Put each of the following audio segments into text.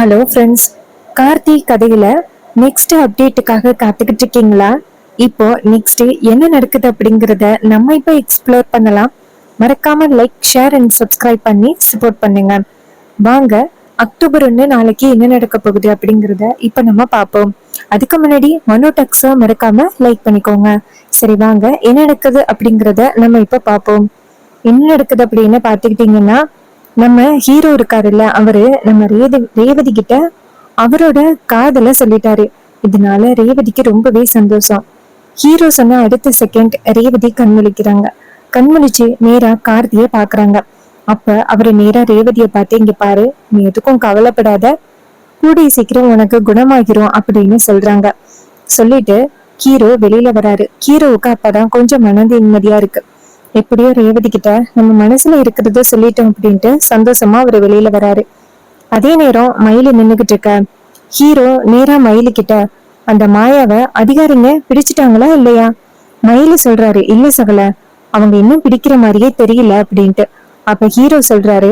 Hello friends Karthi கதையில next அப்டேட்டுக்காக காத்துக்கிட்டு இருக்கீங்களா? இப்போ நெக்ஸ்ட் என்ன நடக்குது அப்படிங்கறத நம்ம இப்போ எக்ஸ்ப்ளோர் பண்ணலாம். மறக்காம லைக் ஷேர் அண்ட் சப்ஸ்கிரைப் பண்ணி சப்போர்ட் பண்ணுங்க. வாங்க அக்டோபர் ஒன்று நாளைக்கு என்ன நடக்க போகுது அப்படிங்கறத இப்போ நம்ம பார்ப்போம். அதுக்கு முன்னாடி மனோ டக்ஸை மறக்காம லைக் பண்ணிக்கோங்க. சரி வாங்க என்ன நடக்குது அப்படிங்கறத நம்ம இப்போ பார்ப்போம். என்ன நடக்குது அப்படின்னு பாத்துக்கிட்டீங்கன்னா நம்ம ஹீரோ இருக்காருல்ல அவரு நம்ம ரேத ரேவதி கிட்ட அவரோட காதல சொல்லிட்டாரு. இதனால ரேவதிக்கு ரொம்பவே சந்தோஷம். ஹீரோ சொன்ன அடுத்த செகண்ட் ரேவதி கண்முழிக்கிறாங்க. கண்முழிச்சு நேரா கார்த்திய பாக்குறாங்க. அப்ப அவரு நேரா ரேவதிய பார்த்து இங்க பாரு நீ எதுக்கும் கவலைப்படாத. கூடிய சீக்கிரம் உனக்கு குணமாகிரும் அப்படின்னு சொல்றாங்க. சொல்லிட்டு ஹீரோ வெளியில வராரு. ஹீரோவுக்கு அப்பதான் கொஞ்சம் மனது நிம்மதியா இருக்கு. எப்படியோ ரேவதி கிட்ட நம்ம மனசுல இருக்கிறத சொல்லிட்டோம் அப்படின்ட்டு சந்தோஷமா அவர் வெளியில வராரு. அதே நேரம் மயிலு நின்னுகிட்டு இருக்க. ஹீரோ நேரா மயிலு கிட்ட அந்த மாயாவை அதிகாரிங்க பிடிச்சிட்டாங்களா இல்லையா? மயிலு சொல்றாரு இல்ல சகல அவங்க இன்னும் பிடிக்கிற மாதிரியே தெரியல அப்படின்ட்டு. அப்ப ஹீரோ சொல்றாரு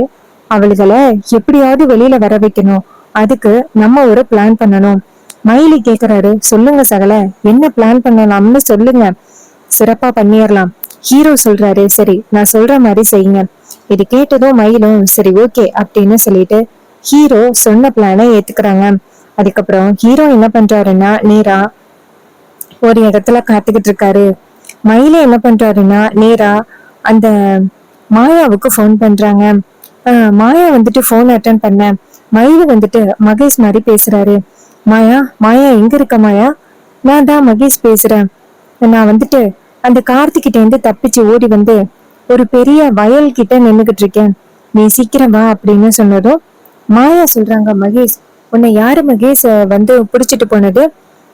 அவளுகளை எப்படியாவது வெளியில வர வைக்கணும். அதுக்கு நம்ம ஒரு பிளான் பண்ணணும். மயிலி கேக்குறாரு சொல்லுங்க சகல என்ன பிளான் பண்ணலாம்னு சொல்லுங்க. சிறப்பா பண்ணிடலாம். ஹீரோ சொல்றாரு சரி நான் சொல்ற மாதிரி செய்யுங்க. இது கேட்டதும் மயிலும் சரி ஓகே அப்படின்னு சொல்லிட்டு ஹீரோ சொன்ன பிளானை ஏத்துக்கிறாங்க. அதுக்கப்புறம் ஹீரோ என்ன பண்றாருன்னா நேரா ஒரு இடத்துல காத்துக்கிட்டு இருக்காரு. மயில என்ன பண்றாருன்னா நேரா அந்த மாயாவுக்கு ஃபோன் பண்றாங்க. மாயா வந்துட்டு ஃபோன் அட்டன் பண்ண. மயில் வந்துட்டு மகேஷ் மாதிரி பேசுறாரு. மாயா மாயா எங்க இருக்க மாயா? நான் தான் மகேஷ் பேசுறேன். நான் வந்துட்டு அந்த கார்த்திகிட்ட இருந்து தப்பிச்சு ஓடி வந்து ஒரு பெரிய வயல் கிட்ட நின்னுகிட்டு இருக்கேன் நீ சீக்கிரம் வா அப்படின்னு சொன்னதும் மாயா சொல்றாங்க மகேஷ் உன்னை யாரு மகேஷ் வந்து பிடிச்சிட்டு போனது?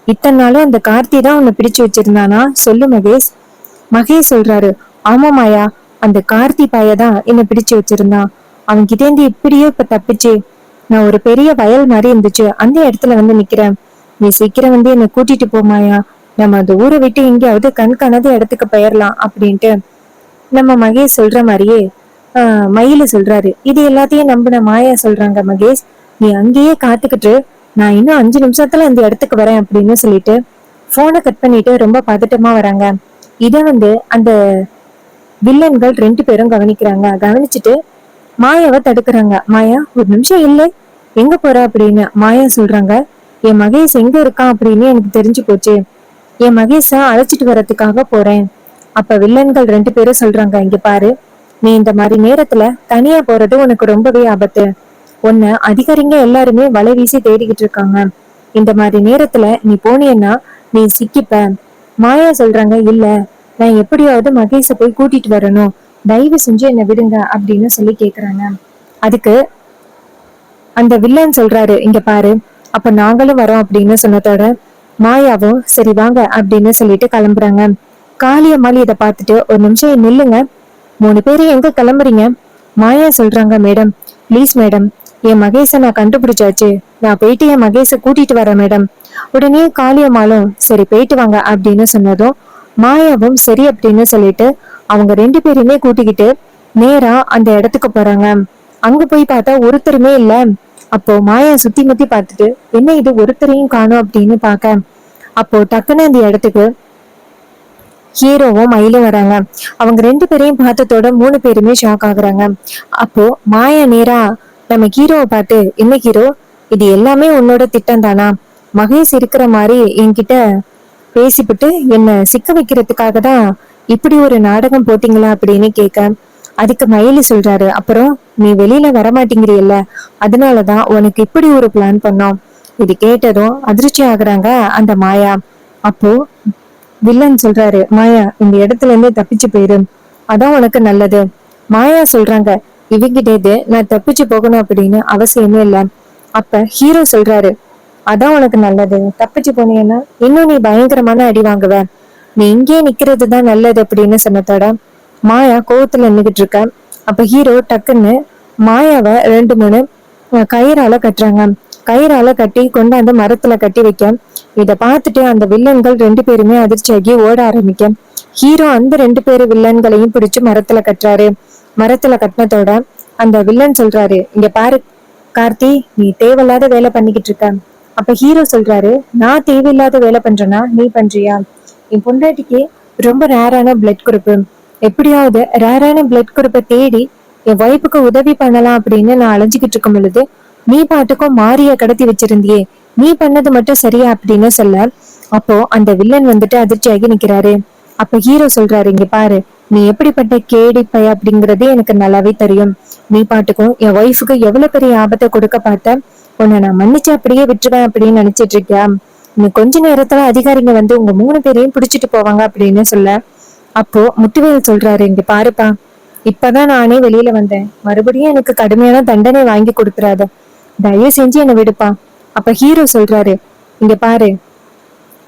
இத்தனை நாளும் அந்த கார்த்தி தான் உன்னை பிடிச்சு வச்சிருந்தானா? சொல்லு மகேஷ். மகேஷ் சொல்றாரு ஆமா மாயா அந்த கார்த்தி பாய தான் என்னை பிடிச்சு வச்சிருந்தான். அவன் கிட்டேந்து இப்படியோ இப்ப தப்பிச்சு நான் ஒரு பெரிய வயல் மாதிரி இருந்துச்சு அந்த இடத்துல வந்து நிக்கிறேன். நீ சீக்கிரம் வந்து என்னை கூட்டிட்டு போமாயா நம்ம அந்த ஊரை விட்டு எங்கேயாவது கண்காணாத இடத்துக்கு போயிடலாம் அப்படின்ட்டு நம்ம மகேஷ் சொல்ற மாதிரியே ஆஹ் மயிலு சொல்றாரு. இது எல்லாத்தையும் நம்பின மாயா சொல்றாங்க மகேஷ். நீ அங்கேயே காத்துக்கிட்டு நான் இன்னும் அஞ்சு நிமிஷத்துல இந்த இடத்துக்கு வரேன் அப்படின்னு சொல்லிட்டு போனை கட் பண்ணிட்டு ரொம்ப பதட்டமா வராங்க. இதை வந்து அந்த வில்லன்கள் ரெண்டு பேரும் கவனிக்கிறாங்க. கவனிச்சுட்டு மாயாவை தடுக்கிறாங்க. மாயா ஒரு நிமிஷம் இல்லை எங்க போற அப்படின்னு மாயா சொல்றாங்க. என் மகேஷ் எங்க இருக்கான் அப்படின்னு எனக்கு தெரிஞ்சு போச்சு. என் மகேஷ அழைச்சிட்டு வர்றதுக்காக போறேன். அப்ப வில்லன்கள் ரெண்டு பேரும் சொல்றாங்க இங்க பாரு நீ இந்த மாதிரி நேரத்துல தனியா போறது உனக்கு ரொம்பவே ஆபத்து. உன்னை அதிகாரிங்க எல்லாருமே வலை வீசி தேடிக்கிட்டு இருக்காங்க. இந்த மாதிரி நேரத்துல நீ போனியன்னா நீ சிக்கிப்ப. மாயா சொல்றாங்க இல்ல நான் எப்படியாவது மகேஷ போய் கூட்டிட்டு வரணும். தயவு செஞ்சு என்னை விடுங்க அப்படின்னு சொல்லி கேக்குறாங்க. அதுக்கு அந்த வில்லன் சொல்றாரு இங்க பாரு அப்ப நாங்களும் வரோம் அப்படின்னு சொன்னதோட மாயாவும் சரி வாங்க அப்படின்னு சொல்லிட்டு கிளம்புறாங்க. காளியம்மாள் இதை பார்த்துட்டு ஒரு நிமிஷம் நில்லுங்க. மூணு பேரும் எங்க கிளம்புறீங்க? மாயா சொல்றாங்க மேடம் ப்ளீஸ் மேடம் என் மகேஷை நான் கண்டுபிடிச்சாச்சு. நான் போயிட்டு என் மகேஷை கூட்டிட்டு வரேன் மேடம். உடனே காளியம்மாளும் சரி போயிட்டு வாங்க அப்படின்னு சொன்னதும் மாயாவும் சரி அப்படின்னு சொல்லிட்டு அவங்க ரெண்டு பேருமே கூட்டிக்கிட்டு நேரா அந்த இடத்துக்கு போறாங்க. அங்க போய் பார்த்தா ஒருத்தருமே இல்லை. அப்போ மாயா சுத்தி முத்தி பார்த்துட்டு என்ன இது ஒருத்தரையும் காணும் அப்படின்னு பார்க்க. அப்போ டக்குன்னு அந்த இடத்துக்கு ஹீரோவும் மயிலும் வராங்க. அவங்க ரெண்டு பேரையும் பார்த்ததோட மூணு பேருமே ஷாக் ஆகுறாங்க. அப்போ மாயா நேரா நம்ம ஹீரோவை பார்த்து என்ன ஹீரோ? இது எல்லாமே உன்னோட திட்டம் தானா? மகேஷ் இருக்கிற மாதிரி என்கிட்ட பேசிவிட்டு என்ன சிக்க வைக்கிறதுக்காக தான் இப்படி ஒரு நாடகம் போட்டீங்களா? அப்படின்னு கேட்க. அதுக்கு மயிலி சொல்றாரு அப்புறம் நீ வெளியில வரமாட்டேங்கிறியல்ல அதனாலதான் உனக்கு இப்படி ஒரு பிளான் பண்ணோம். இது கேட்டதும் அதிர்ச்சி ஆகுறாங்க அந்த மாயா. அப்போ வில்லன் சொல்றாரு மாயா இந்த இடத்துல இருந்தே தப்பிச்சு போயிரு. அதான் உனக்கு நல்லது. மாயா சொல்றாங்க இவங்கிட்ட நான் தப்பிச்சு போகணும் அப்படின்னு அவசியமே இல்ல. அப்ப ஹீரோ சொல்றாரு அதான் உனக்கு நல்லது. தப்பிச்சு போனீங்கன்னா இன்னும் நீ பயங்கரமான அடி வாங்குவ. நீ இங்கே நிக்கிறது தான் நல்லது அப்படின்னு சொன்னதோட மாயா கோவத்துல நின்னுகிட்டு இருக்க. அப்ப ஹீரோ டக்குன்னு மாயாவை ரெண்டு மூணு கயிறால கட்டுறாங்க. கயிறால கட்டி கொண்டாந்து மரத்துல கட்டி வைக்க. இத பார்த்துட்டு அந்த வில்லன்கள் ரெண்டு பேருமே அதிர்ச்சியாகி ஓட ஆரம்பிக்க. ஹீரோ அந்த ரெண்டு பேரு வில்லன்களையும் பிடிச்சு மரத்துல கட்டுறாரு. மரத்துல கட்டினதோட அந்த வில்லன் சொல்றாரு இங்க பாரு கார்த்தி நீ தேவையில்லாத வேலை பண்ணிக்கிட்டு இருக்க. அப்ப ஹீரோ சொல்றாரு நான் தேவையில்லாத வேலை பண்றேன்னா நீ பண்றியா? என் பொண்டாட்டிக்கு ரொம்ப ரேரான பிளட் குரூப் எப்படியாவது ரேரான பிளட் குரூப்பை தேடி என் ஒய்ஃபுக்கு உதவி பண்ணலாம் அப்படின்னு நான் அலைஞ்சுக்கிட்டு இருக்கும் பொழுது நீ பாட்டுக்கும் மாரிய கடத்தி வச்சிருந்தியே. நீ பண்ணது மட்டும் சரியா? அப்படின்னு சொல்ல அப்போ அந்த வில்லன் வந்துட்டு அதிர்ச்சியாகி நிக்கிறாரு. அப்ப ஹீரோ சொல்றாரு இங்க பாரு நீ எப்படிப்பட்ட கேடி பய? அப்படிங்கறதே எனக்கு நல்லாவே தெரியும். நீ பாட்டுக்கும் என் ஒய்ஃபுக்கு எவ்வளவு பெரிய ஆபத்தை கொடுக்க பார்த்த? உன்னை நான் மன்னிச்சு அப்படியே விட்டுருவேன் அப்படின்னு நினைச்சிட்டு இருக்கியா? நீ கொஞ்ச நேரத்துல அதிகாரிங்க வந்து உங்க மூணு பேரையும் பிடிச்சிட்டு போவாங்க அப்படின்னு சொல்ல அப்போ முத்துவேல் சொல்றாரு இங்க பாருப்பா இப்பதான் நானே வெளியில வந்தேன். மறுபடியும் எனக்கு கடுமையான தண்டனை வாங்கி கொடுத்துறாத. தயவு செஞ்சு என்னை விடுப்பா. அப்ப ஹீரோ சொல்றாரு இங்க பாரு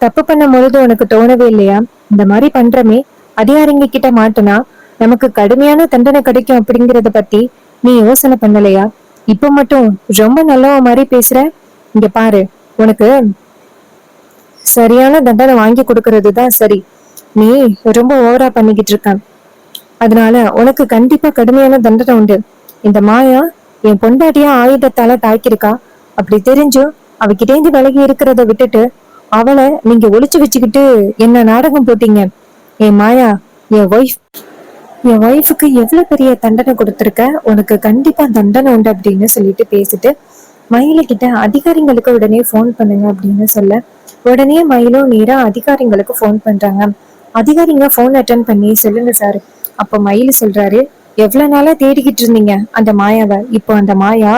தப்பு பண்ணும் பொழுது உனக்கு தோணவே இல்லையா? இந்த மாதிரி பண்றமே அதிகாரிங்க கிட்ட மாட்டுனா நமக்கு கடுமையான தண்டனை கிடைக்கும் அப்படிங்கறத பத்தி நீ யோசனை பண்ணலையா? இப்ப மட்டும் ரொம்ப நல்லவ மாதிரி பேசுற? இங்க பாரு உனக்கு சரியான தண்டனை வாங்கி கொடுக்கறது தான் சரி. நீ ரொம்ப ஓவரா பண்ணிக்கிட்டு இருக்க அதனால உனக்கு கண்டிப்பா கடுமையான தண்டனை உண்டு. இந்த மாயா என் பொண்டாட்டியா ஆயுதத்தால தாக்கியிருக்கா? அப்படி தெரிஞ்சும் அவகிட்டேந்து விலகி இருக்கிறத விட்டுட்டு அவளை நீங்க ஒளிச்சு வச்சுக்கிட்டு என்ன நாடகம் போட்டீங்க? என் மாயா என் ஒய்ஃப் என் ஒய்ஃபுக்கு எவ்வளவு பெரிய தண்டனை கொடுத்துருக்க? உனக்கு கண்டிப்பா தண்டனை உண்டு அப்படின்னு சொல்லிட்டு பேசிட்டு மயில கிட்ட அதிகாரிங்களுக்கு உடனே ஃபோன் பண்ணுங்க அப்படின்னு சொல்ல. உடனே மயிலும் நேரா அதிகாரிங்களுக்கு ஃபோன் பண்றாங்க. அதிகாரிங்க ஃபோன் அட்டன் பண்ணி சொல்லுங்க சார் அப்ப மயில் சொல்றாரு எவ்வளவு நாளா தேடிக்கிட்டு இருந்தீங்க அந்த மாயாவை? இப்போ அந்த மாயா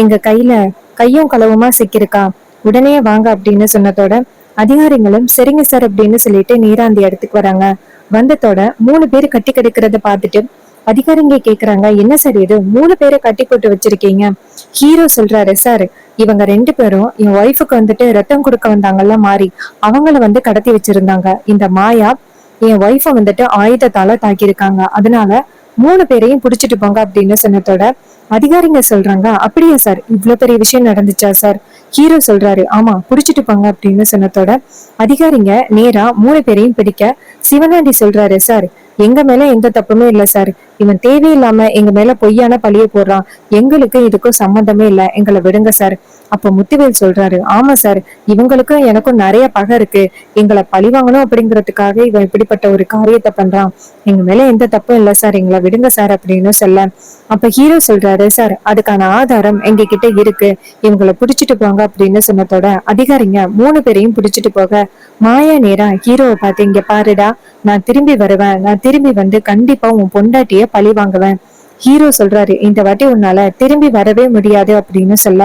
எங்க கையில கையும் களவுமா சிக்கிருக்கா உடனே வாங்க அப்படின்னு சொன்னதோட அதிகாரிகளும் சரிங்க சார் அப்படின்னு சொல்லிட்டு நேரா அந்த இடத்துக்கு வராங்க. வந்ததோட மூணு பேர் கட்டி கிடக்கிறத பார்த்துட்டு அதிகாரிங்க கேக்குறாங்க என்ன சார் இது? மூணு பேரை கட்டி போட்டு வச்சிருக்கீங்க. ஹீரோ சொல்றாரு சார் இவங்க ரெண்டு பேரும் என் ஒய்ஃபுக்கு வந்துட்டு ரத்தம் கொடுக்க வந்தாங்கல்ல மாறி அவங்கள வந்து கடத்தி வச்சிருந்தாங்க. இந்த மாயா என் ஒய்ஃபை வந்துட்டு ஆயுதத்தால தாக்கியிருக்காங்க. அதனால மூணு பேரையும் புடிச்சிட்டு போங்க அப்படின்னு சொன்னதோட அதிகாரிங்க சொல்றாங்க. அப்படியா சார் இவ்வளவு பெரிய விஷயம் நடந்துச்சா சார் ஹீரோ சொல்றாரு. ஆமா புடிச்சிட்டு போங்க அப்படின்னு சொன்னதோட அதிகாரிங்க நேரா மூணு பேரையும் பிடிக்க சிவனாண்டி சொல்றாரு சார் எங்க மேல எந்த தப்புமே இல்ல சார் இவன் தேவையில்லாம எங்க மேல பொய்யான பழிய போடுறான். எங்களுக்கு இதுக்கும் சம்மந்தமே இல்ல. எங்களை விடுங்க சார் அப்ப முத்துவேல் சொல்றாரு ஆமா சார் இவங்களுக்கும் எனக்கும் நிறைய பகை இருக்கு. எங்களை பழி வாங்கணும் அப்படிங்கிறதுக்காக இவன் இப்படிப்பட்ட ஒரு காரியத்தை பண்றான். எங்க மேல எந்த தப்பும் இல்ல சார் எங்களை விடுங்க சார் அப்படின்னு சொல்ல. அப்ப ஹீரோ சொல்றாரு சார் அதுக்கான ஆதாரம் எங்க கிட்ட இருக்கு. இவங்களை புடிச்சிட்டு போங்க அப்படின்னு சொன்னதோட அதிகாரிங்க மூணு பேரையும் புடிச்சிட்டு போக மாயா நேரா ஹீரோவை பார்த்து இங்க பாருடா நான் திரும்பி வருவேன். நான் திரும்பி வந்து கண்டிப்பா உன் பொண்டாட்டிய பழி வாங்குவேன். ஹீரோ சொல்றாரு இந்த வாட்டி உன்னால திரும்பி வரவே முடியாது அப்படின்னு சொல்ல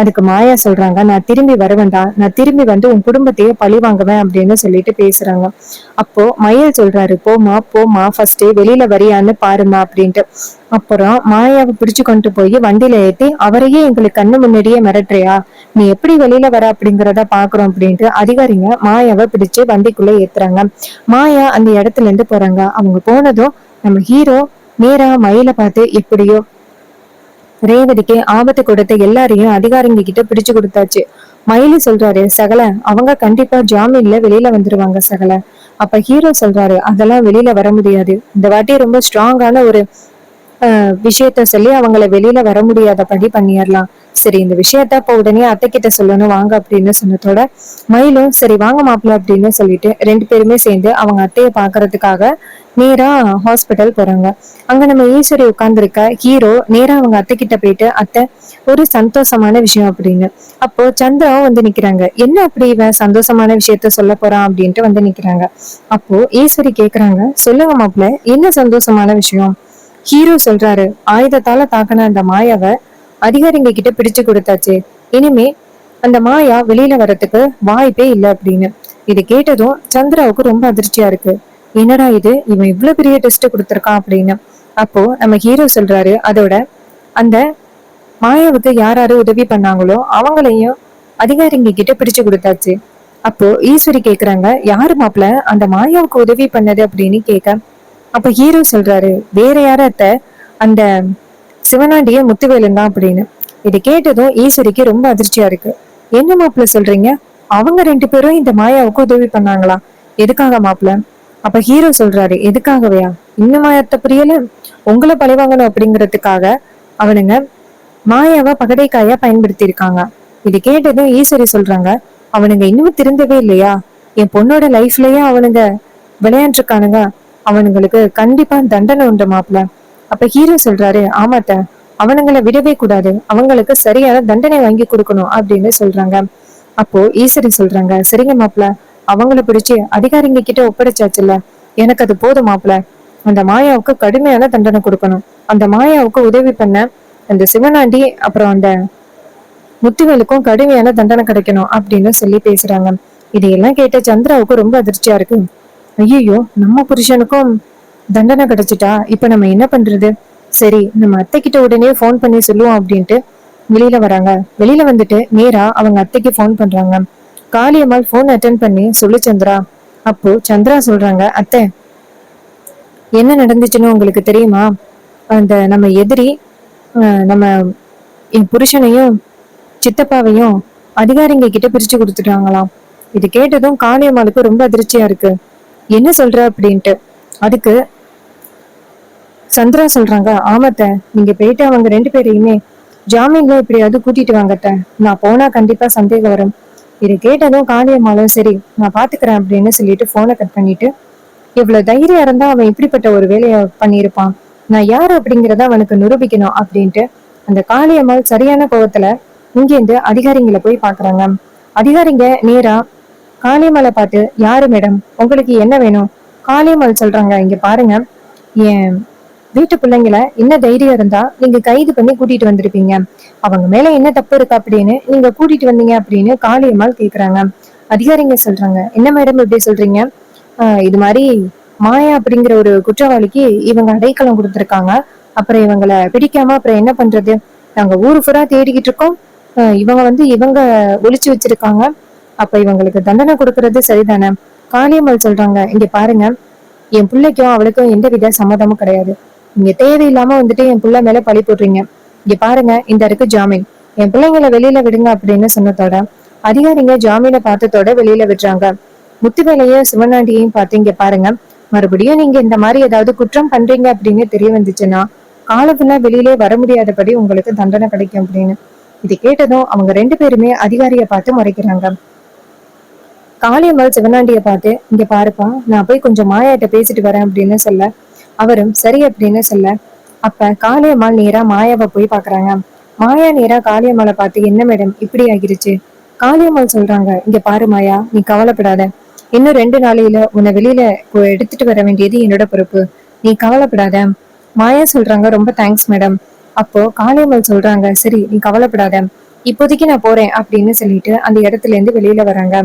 அதுக்கு மாயா சொல்றாங்க நான் திரும்பி வருவேன்டா நான் திரும்பி வந்து உன் குடும்பத்தையே பழி வாங்குவேன் அப்படின்னு சொல்லிட்டு பேசுறாங்க. அப்போ மயில் சொல்றாரு போமா போமா ஃபர்ஸ்ட் வெளியில வரியான்னு பாருமா அப்படின்ட்டு. அப்புறம் மாயாவை பிடிச்சு கொண்டு போய் வண்டியில ஏத்தி அவரையே எங்களுக்கு கண்ணு முன்னாடியே மிரட்டுறியா? நீ எப்படி வெளியில வர அப்படிங்கறத பாக்குறோம் அப்படின்ட்டு அதிகாரிங்க மாயாவை பிடிச்சு வண்டிக்குள்ள ஏத்துறாங்க. மாயா அந்த இடத்துல இருந்து போறாங்க. அவங்க போனதும் நம்ம ஹீரோ நேரா மயில பார்த்து எப்படியோ? ரேவதிக்கு ஆபத்து கொடுத்த எல்லாரையும் அதிகாரிங்க கிட்ட பிடிச்சு கொடுத்தாச்சு. மயிலு சொல்றாரு சகல அவங்க கண்டிப்பா ஜாமீன்ல வெளியில வந்துருவாங்க சகல. அப்ப ஹீரோ சொல்றாரு அதெல்லாம் வெளியில வர முடியாது. இந்த வாட்டி ரொம்ப ஸ்ட்ராங்கான ஒரு விஷயத்த சொல்லி அவங்கள வெளியில வர முடியாதபடி பண்ணிடலாம். சரி இந்த விஷயத்த அப்போ உடனே அத்தை கிட்ட சொல்லணும் வாங்க அப்படின்னு சொன்னதோட மயிலும் சரி வாங்க மாப்பிள்ள அப்படின்னு சொல்லிட்டு ரெண்டு பேருமே சேர்ந்து அவங்க அத்தையை பாக்குறதுக்காக நேரா ஹாஸ்பிட்டல் போறாங்க. அங்க நம்ம ஈஸ்வரி உட்கார்ந்துருக்க ஹீரோ நேரா அவங்க அத்தை கிட்ட போயிட்டு அத்தை ஒரு சந்தோஷமான விஷயம் அப்படின்னு. அப்போ சந்திராவும் வந்து நிக்கிறாங்க. என்ன அப்படி இவன் சந்தோஷமான விஷயத்த சொல்ல போறான்? அப்படின்ட்டு வந்து நிக்கிறாங்க. அப்போ ஈஸ்வரி கேக்குறாங்க சொல்லுங்க மாப்பிள்ள என்ன சந்தோஷமான விஷயம்? ஹீரோ சொல்றாரு ஆயுதத்தால தாக்கின அந்த மாயாவை அதிகாரிங்க கிட்ட பிடிச்சு கொடுத்தாச்சு. இனிமே அந்த மாயா வெளியில வர்றதுக்கு வாய்ப்பே இல்லை அப்படின்னு. இது கேட்டதும் சந்திராவுக்கு ரொம்ப அதிர்ச்சியா இருக்கு. என்னடா இது? இவன் இவ்வளவு பெரிய டெஸ்ட் கொடுத்துருக்கான் அப்படின்னு. அப்போ நம்ம ஹீரோ சொல்றாரு அதோட அந்த மாயாவுக்கு யார் யாரு உதவி பண்ணாங்களோ அவங்களையும் அதிகாரிங்க கிட்ட பிடிச்சு கொடுத்தாச்சு. அப்போ ஈஸ்வரி கேக்குறாங்க யாரு மாப்பிள்ள அந்த மாயாவுக்கு உதவி பண்ணது? அப்படின்னு கேட்க அப்ப ஹீரோ சொல்றாரு வேற யாரத்த அந்த சிவனாண்டிய முத்துவேலன் தான் அப்படின்னு. இதை கேட்டதும் ஈஸ்வரிக்கு ரொம்ப அதிர்ச்சியா இருக்கு. என்ன மாப்பிள்ள சொல்றீங்க? அவங்க ரெண்டு பேரும் இந்த மாயாவுக்கு உதவி பண்ணாங்களா? எதுக்காக மாப்பிள்ள? அப்ப ஹீரோ சொல்றாரு எதுக்காகவையா? இன்னும் மாயத்தை புரியல? உங்களை பழிவாங்கணும் அப்படிங்கிறதுக்காக அவனுங்க மாயாவை பகடைக்காயா பயன்படுத்தி இருக்காங்க இது கேட்டதும் ஈஸ்வரி சொல்றாங்க அவனுங்க இன்னும் திருந்தவே இல்லையா? என் பொண்ணோட லைஃப்லயே அவனுங்க விளையாண்டுருக்கானுங்க. அவனுங்களுக்கு கண்டிப்பா தண்டனை உண்டு மாப்பிள்ள. அப்ப ஹீரோ சொல்றாரு ஆமாத்த அவனுங்களை விடவே கூடாது அவங்களுக்கு சரியான தண்டனை வாங்கி கொடுக்கணும் அப்படின்னு சொல்றாங்க. அப்போ ஈஸ்வரி சொல்றாங்க சரிங்க மாப்பிள்ள அவங்கள பிடிச்சு அதிகாரிங்க கிட்ட ஒப்படைச்சாச்சுல்ல எனக்கு அது போதும் மாப்பிள்ள அந்த மாயாவுக்கு கடுமையான தண்டனை கொடுக்கணும். அந்த மாயாவுக்கு உதவி பண்ண அந்த சிவனாண்டி அப்புறம் அந்த முத்துவேலுக்கும் கடுமையான தண்டனை கிடைக்கணும் அப்படின்னு சொல்லி பேசுறாங்க. இதையெல்லாம் கேட்ட சந்திராவுக்கு ரொம்ப அதிர்ச்சியா இருக்கு. ஐயோ நம்ம புருஷனுக்கும் தண்டனை கிடைச்சிட்டா இப்ப நம்ம என்ன பண்றது? சரி நம்ம அத்தை கிட்ட உடனே போன் பண்ணி சொல்லுவோம் அப்படின்ட்டு வெளியில வராங்க. வெளியில வந்துட்டு நேரா அவங்க அத்தைக்கு போன் பண்றாங்க. காளியம்மாள் போன் அட்டன் பண்ணி சொல்லு சந்திரா. அப்போ சந்திரா சொல்றாங்க அத்தை என்ன நடந்துச்சுன்னு உங்களுக்கு தெரியுமா? அந்த நம்ம எதிரி நம்ம என் புருஷனையும் சித்தப்பாவையும் அதிகாரிங்க கிட்ட பிரிச்சு கொடுத்துட்டாங்களாம். இது கேட்டதும் காளியம்மாளுக்கு ரொம்ப அதிர்ச்சியா இருக்கு. என்ன சொல்ற? அப்படின்ட்டு. அதுக்கு சந்திரா சொல்றாங்க ஆமாத்த நீங்க போயிட்டு அவங்க ரெண்டு பேரையுமே ஜாமீன்ல எப்படியாவது கூட்டிட்டு வாங்கத்த. நான் போனா கண்டிப்பா சந்தேகம் வரும். இது கேட்டதும் காளியம்மாளும் சரி நான் பாத்துக்கிறேன் அப்படின்னு சொல்லிட்டு போனை கட் பண்ணிட்டு இவ்வளவு தைரியம் இருந்தா அவன் இப்படிப்பட்ட ஒரு வேலையை பண்ணியிருப்பான். நான் யாரு அப்படிங்கிறத அவனுக்கு நிரூபிக்கணும் அப்படின்ட்டு அந்த காளியம்மாள் சரியான கோவத்துல இங்கேருந்து அதிகாரிங்களை போய் பாக்குறாங்க. அதிகாரிங்க நேரா காளியம்மாளை பார்த்து யாரு மேடம்? உங்களுக்கு என்ன வேணும்? காளியம்மாள் சொல்றாங்க இங்க பாருங்க என் வீட்டு பிள்ளைங்கள என்ன தைரியம் இருந்தா நீங்க கைது பண்ணி கூட்டிட்டு வந்திருப்பீங்க. அவங்க மேல என்ன தப்பு இருக்கு அப்படின்னு நீங்க கூட்டிட்டு வந்தீங்க அப்படின்னு காளியம்மாள் கேக்குறாங்க. அதிகாரிங்க சொல்றாங்க என்ன மேடம் இப்படி சொல்றீங்க? இது மாதிரி மாயா அப்படிங்கிற ஒரு குற்றவாளிக்கு இவங்க அடைக்கலம் கொடுத்துருக்காங்க. அப்புறம் இவங்களை பிடிக்காம அப்புறம் என்ன பண்றது? நாங்க ஊரு ஃபுரா தேடிக்கிட்டு இருக்கோம். இவங்க வந்து இவங்க ஒழிச்சு வச்சிருக்காங்க. அப்ப இவங்களுக்கு தண்டனை கொடுக்கறது சரிதானே? காளியம்மாள் சொல்றாங்க இங்க பாருங்க என் பிள்ளைக்கும் அவளுக்கும் எந்த வித சம்மதமும் கிடையாது. நீங்க தேவையில்லாம வந்துட்டு என் பிள்ளை மேல பழி போடுறீங்க. இங்க பாருங்க இந்த இருக்கு ஜாமீன். என் பிள்ளைங்களை வெளியில விடுங்க அப்படின்னு சொன்னதோட அதிகாரிங்க ஜாமீனை பார்த்ததோட வெளியில விடுறாங்க. முத்துவேலையும் சிவனாண்டியையும் பார்த்து இங்க பாருங்க மறுபடியும் நீங்க இந்த மாதிரி ஏதாவது குற்றம் பண்றீங்க அப்படின்னு தெரிய வந்துச்சுன்னா காலத்துல வெளியிலே வர முடியாதபடி உங்களுக்கு தண்டனை கிடைக்கும் அப்படின்னு. இது கேட்டதும் அவங்க ரெண்டு பேருமே அதிகாரிய பார்த்து முறைக்கிறாங்க. காளியம்மாள் சிவனாண்டிய பார்த்து இங்க பாருப்பா நான் போய் கொஞ்சம் மாயாட்ட பேசிட்டு வரேன் அப்படின்னு சொல்ல அவரும் சரி அப்படின்னு சொல்ல அப்ப காளியம்மாள் நேரா மாயாவை போய் பாக்குறாங்க. மாயா நேரா காளியம்மாளை பார்த்து என்ன மேடம் இப்படி ஆகிருச்சு? காளியம்மாள் சொல்றாங்க இங்க பாரு மாயா நீ கவலைப்படாத. இன்னும் ரெண்டு நாளையில உன்னை வெளியில எடுத்துட்டு வர வேண்டியது என்னோட பொறுப்பு. நீ கவலைப்படாத. மாயா சொல்றாங்க ரொம்ப தேங்க்ஸ் மேடம் அப்போ காளியம்மாள் சொல்றாங்க சரி நீ கவலைப்படாத. இப்போதைக்கு நான் போறேன் அப்படின்னு சொல்லிட்டு அந்த இடத்துல இருந்து வெளியில வராங்க.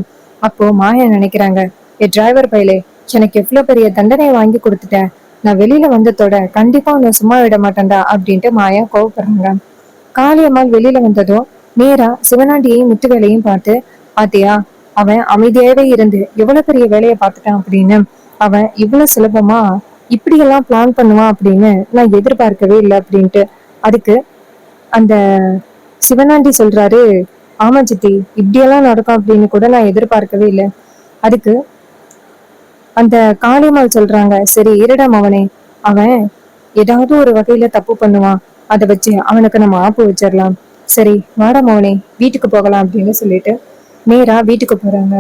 அப்போ மாயா நினைக்கிறாங்க என் டிரைவர் பையலே எனக்கு எவ்வளவு பெரிய தண்டனையை வாங்கி கொடுத்துட்டேன் நான் வெளியில வந்ததோட கண்டிப்பா உன்னை சும்மா விட மாட்டேன்டா அப்படின்ட்டு மாயா கோவப்படுறாங்க. காளியம்மாள் வெளியில வந்ததும் நேரா சிவனாண்டியையும் முத்துவேலையும் பார்த்து பாத்தியா அவன் அமைதியாவே இருந்து எவ்வளவு பெரிய வேலையை பார்த்துட்டான் அப்படின்னு. அவன் இவ்வளவு சுலபமா இப்படியெல்லாம் பிளான் பண்ணுவான் அப்படின்னு நான் எதிர்பார்க்கவே இல்லை அப்படின்ட்டு. அதுக்கு அந்த சிவனாண்டி சொல்றாரு ஆமா சித்தி இப்படியெல்லாம் நடக்கும் அப்படின்னு கூட நான் எதிர்பார்க்கவே இல்லை. அதுக்கு அந்த காளியம்மாள் சொல்றாங்க சரி இருடம் அவனே அவன் ஏதாவது ஒரு வகையில தப்பு பண்ணுவான். அதை வச்சு அவனுக்கு நம்ம ஆப்பு வச்சிடலாம். சரி வாடா அவனே வீட்டுக்கு போகலாம் அப்படின்னு சொல்லிட்டு நேரா வீட்டுக்கு போறாங்க.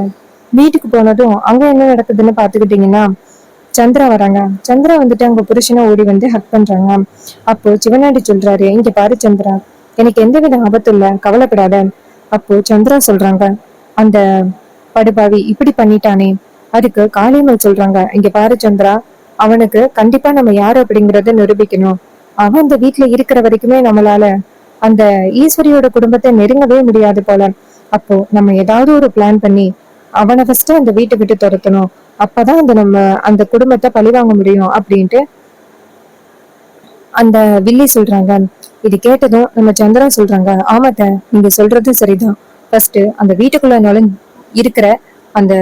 வீட்டுக்கு போனதும் அங்க என்ன நடக்குதுன்னு பாத்துக்கிட்டீங்கன்னா சந்திரா வராங்க. சந்திரா வந்துட்டு அவங்க புருஷனை ஓடி வந்து ஹக் பண்றாங்க. அப்போ சிவனாண்டி சொல்றாரு இங்க பாரு சந்திரா எனக்கு எந்த வித ஆபத்து இல்ல கவலைப்படாத. அப்போ சந்திரா சொல்றாங்க அந்த படுபாவி இப்படி பண்ணிட்டானே அதுக்கு காளியம்மல் சொல்றாங்க இங்க பாரு சந்திரா அவனுக்கு கண்டிப்பா நம்ம யாரு அப்படிங்கறத நிரூபிக்கணும். அவன் அந்த வீட்டுல இருக்கிற வரைக்குமே நம்மளால அந்த ஈஸ்வரியோட குடும்பத்தை நெருங்கவே முடியாது போல. அப்போ நம்ம ஏதாவது ஒரு பிளான் பண்ணி அவனை ஃபர்ஸ்ட் அந்த வீட்டை விட்டு துரத்தணும். அப்பதான் அந்த நம்ம அந்த குடும்பத்தை பழிவாங்க முடியும் அப்படின்ட்டு அந்த வில்லி சொல்றாங்க. இது கேட்டதும் நம்ம சந்திரா சொல்றாங்க ஆமாத்த நீங்க சொல்றது சரிதான். ஃபர்ஸ்ட் அந்த வீட்டுக்குள்ள இருக்கிற அந்த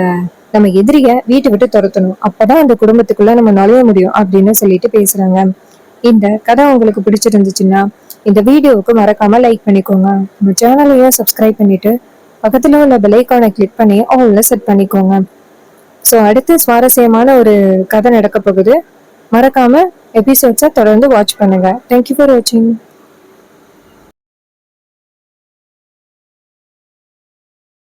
நம்ம எதிரிய வீட்டை விட்டு துரத்தணும். அப்பதான் அந்த குடும்பத்துக்குள்ள நம்ம நுழைய முடியும் அப்படின்னு சொல்லிட்டு பேசுறாங்க. இந்த கதை உங்களுக்கு பிடிச்சிருந்துச்சுன்னா இந்த வீடியோவுக்கு மறக்காம லைக் பண்ணிக்கோங்க. நம்ம சேனலையும் சப்ஸ்கிரைப் பண்ணிட்டு பக்கத்துல உள்ள பெலைக்கானை கிளிக் பண்ணி ஆல்ல செட் பண்ணிக்கோங்க. ஸோ அடுத்து சுவாரஸ்யமான ஒரு கதை நடக்க போகுது. மறக்காம எபிசோட்ஸை தொடர்ந்து வாட்ச் பண்ணுங்க. தேங்க்யூ ஃபார் வாட்சிங்